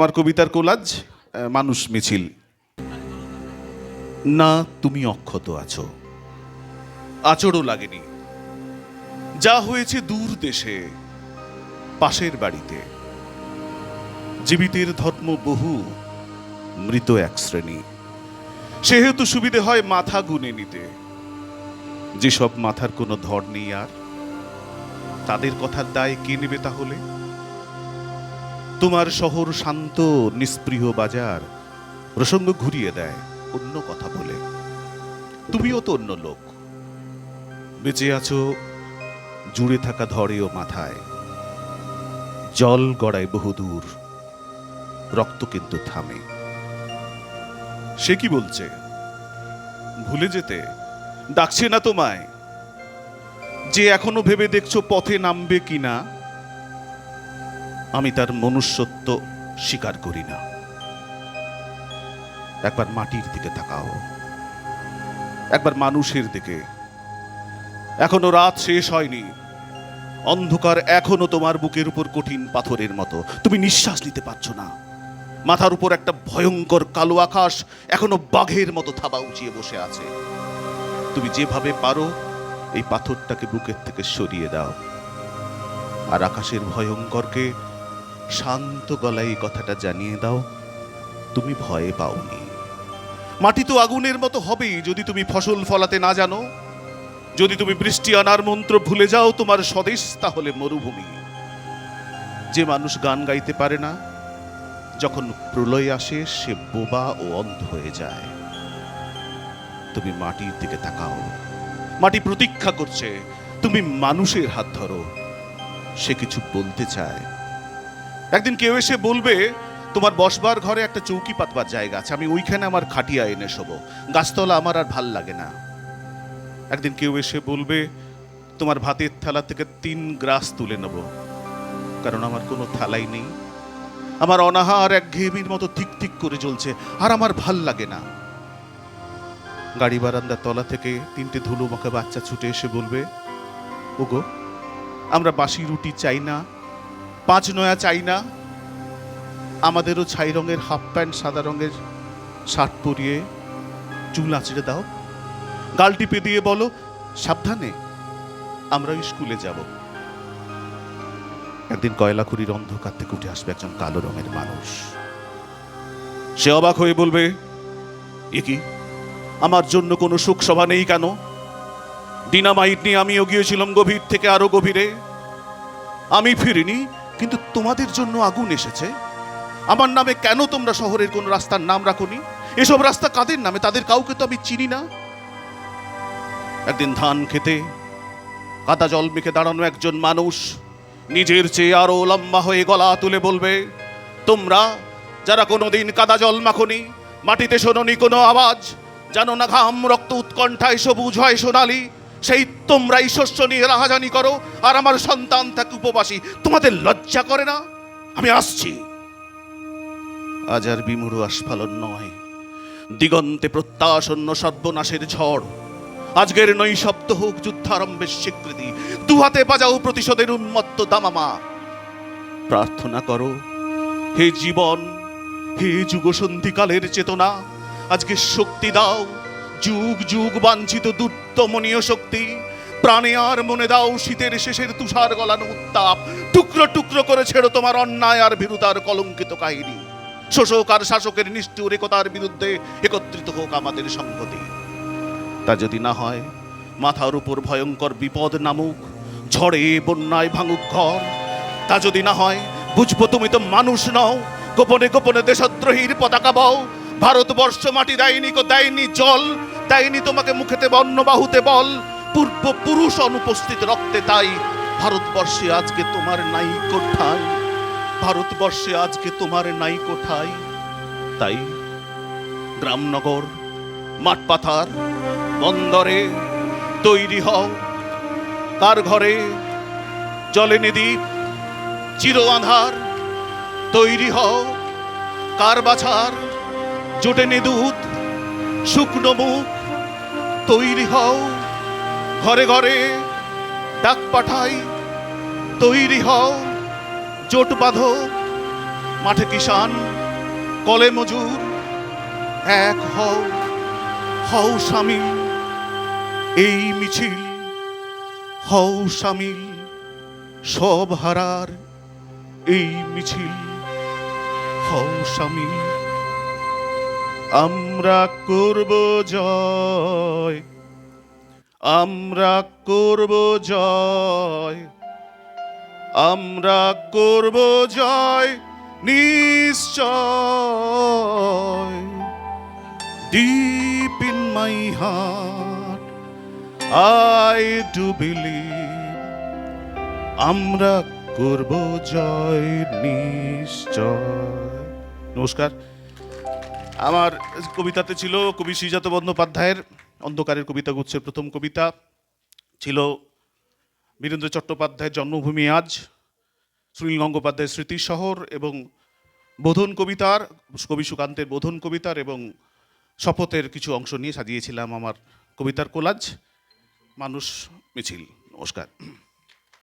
আমার কবিতার কোলাজ মানুষ মিছিল। না, তুমি অক্ষত আছো। আচরও লাগেনি। যা হয়েছে দূর দেশে, পাশের বাড়িতে। জীবিতের ধর্ম বহু, মৃত এক শ্রেণি। সেহেতু সুবিধে হয় মাথা গুনে নিতে। যেসব মাথার কোনো ধর নেই আর, তাদের কথার দায় কে নেবে তাহলে? তোমার শহর শান্ত নিস্পৃহ বাজার। প্রসঙ্গ ঘুরিয়ে দেয়, অন্য কথা বলে। তুমিও তো অন্য লোক। বেঁচে আছো, জুড়ে থাকা ধরে ও মাথায়। জল গড়ায় বহুদূর, রক্ত কিন্তু থামে। সে কি বলছে? ভুলে যেতে, ডাকছে না তোমায়। যে এখনও ভেবে দেখছ পথে নামবে কিনা আমি তার মনুষ্যত্ব স্বীকার করি না। একবার মাটির দিকে তাকাও। একবার মানুষের দিকে। এখনও রাত শেষ হয়নি। অন্ধকার এখনও তোমার বুকের উপর কঠিন পাথরের মতো। তুমি নিঃশ্বাস নিতে পারছ না। মাথার উপর একটা ভয়ঙ্কর কালো আকাশ এখনও বাঘের মতো থাবা উঁচিয়ে বসে আছে। তুমি যেভাবে পারো এই পাথরটাকে বুকের থেকে সরিয়ে দাও। আর আকাশের ভয়ঙ্করকে শান্ত গলায় কথাটা জানিয়ে দাও, তুমি ভয়ে পাওনি। মাটি তো আগুনের মতো হবেই যদি তুমি ফসল ফলাতে না জানো। যদি তুমি বৃষ্টি আনার মন্ত্র ভুলে যাও তোমার স্বদেশ, তাহলে মরুভূমি। যে মানুষ গান গাইতে পারে না, যখন প্রলয় আসে, সে বোবা ও অন্ধ হয়ে যায়। তুমি মাটির দিকে তাকাও। মাটি প্রতীক্ষা করছে। তুমি মানুষের হাত ধরো। সে কিছু বলতে চায়। একদিন কেউ এসে বলবে, তোমার বসবার ঘরে একটা চৌকি পাতবার জায়গা আছে, আমি ওইখানে আমার খাটিয়া এনে শোবো। গাছতলা আমার আর ভালো লাগে না। একদিন কেউ এসে বলবে, তোমার ভাতের থালা থেকে তিন গ্রাস তুলে নেব, কারণ আমার কোনো থালাই নেই। আমার অনাহার এক ঘেমির মতো ঠিক ঠিক করে চলছে আর আমার ভালো লাগে না। গাড়ি বারান্দার তলা থেকে তিনটে ধুলো মাখা বাচ্চা ছুটে এসে বলবে, ওগো, আমরা বাসি রুটি চাই না পাঁচ নয়া চাই না আমাদেরও ছাই রঙের হাফ প্যান্ট, সাদা রঙের শার্ট পরিয়ে চুল আঁচড়ে দাও। গাল টিপে দিয়ে বলো, সাবধানে, আমরা স্কুলে যাব। একদিন কয়লাখুরির অন্ধকার থেকে উঠে আসবে একজন কালো রঙের মানুষ। সে অবাক হয়ে বলবে, এ কি? আমার জন্য কোনো সুখ সভা নেই কেন? ডিনামাইট নিয়ে আমিও গিয়েছিলাম গভীর থেকে আরও গভীরে। আমি ফিরিনি কিন্তু তোমাদের জন্য আগুন এসেছে। আমার নামে কেন তোমরা শহরের কোন রাস্তার নাম রাখোনি? এসব রাস্তা কাদের নামে? তাদের কাউকে তো আমি চিনি না। একদিন ধান খেতে, কাদা জল মেখে দাঁড়ানো একজন মানুষ নিজের চেয়ে আরও লম্বা হয়ে গলা তুলে বলবে, তোমরা যারা কোনোদিন কাদা জল মাখনি, মাটিতে শোনি কোনো আওয়াজ, জানো না ঘাম, রক্ত উৎকণ্ঠায় সবুজ হয় সোনালি সেই তোমরাই শস্য নিয়ে রাহাজানি করো, আর আমার সন্তান থাকে উপবাসী। তোমাদের লজ্জা করে না? আমি আসছি। আজ আর বিমুড় আস্ফালন নয়। দিগন্তে প্রত্যাসন্ন সর্বনাশের ঝড়। আজকের নৈশব্দ হোক যুদ্ধারম্ভের স্বীকৃতি। দুহাতে বাজাও প্রতিশোধের উন্মত্ত দামামা। প্রার্থনা করো, হে জীবন, হে যুগসন্ধিকালের চেতনা, আজকে শক্তি দাও, যুগ যুগ বাঞ্ছিত দুর্দমনীয় শক্তি। প্রাণে আর মনে দাও, শীতের শেষের তুষার গলানো উত্তাপ। টুকরো টুকরো করে ছেড়ো তোমার অন্যায় আর ভীরুতার কলঙ্কিত কাহিনী। শোষক আর শাসকের নিষ্ঠুর একতার বিরুদ্ধে একত্রিত হোক আমাদের সংহতি তা যদি না হয়, মাথার উপর ভয়ঙ্কর বিপদ নামুক, ঝড়ে বন্যায় ভাঙুক ঘর। তা যদি না হয়, বুঝব তুমি তো মানুষ নও। গোপনে গোপনে দেশদ্রোহীর পতাকা বও। ভারতবর্ষ মাটি দেয়নি কো দেয়নি জল। দেয়নি তোমাকে মুখেতে বন্য বাহুতে বল। পূর্ব পুরুষ অনুপস্থিত রক্তে তাই ভারতবর্ষে আজকে তোমার নাই কোঠায়। ভারতবর্ষে আজকে তোমার নাই কোঠায়। তাই গ্রামনগর মাঠপাথার বন্দরে তৈরি হও। কার ঘরে জলে নিদীপ চির আধার তৈরি হও। কার বাছার জোটে দুধ শুকনো মুখ তৈরি হও। ঘরে ঘরে ডাক পাঠাই। তৈরি হও। জোট বাঁধো। মাঠে কিষান কলে মজুর, এক হও। হও সামিল, এই মিছিল। হও সামিল, সব হারার এই মিছিল। হও সামিল। আমরা করব জয়। আমরা করব জয়। আমরা করব জয় নিশ্চয়। Deep in my heart I do believe আমরা করব জয় নিশ্চয়। নমস্কার। আমার কবিতাতে ছিল কবি শ্রীজাত বন্দ্যোপাধ্যায়ের অন্ধকারের কবিতা গুচ্ছের প্রথম কবিতা। ছিল বীরেন্দ্র চট্টোপাধ্যায়ের জন্মভূমি আজ, সুনীল গঙ্গোপাধ্যায়ের স্মৃতি শহর এবং বোধন কবিতার, কবি সুকান্তের বোধন কবিতার এবং শপথের কিছু অংশ নিয়ে সাজিয়েছিলাম আমার কবিতার কোলাজ। মানুষ মিছিল, নমস্কার।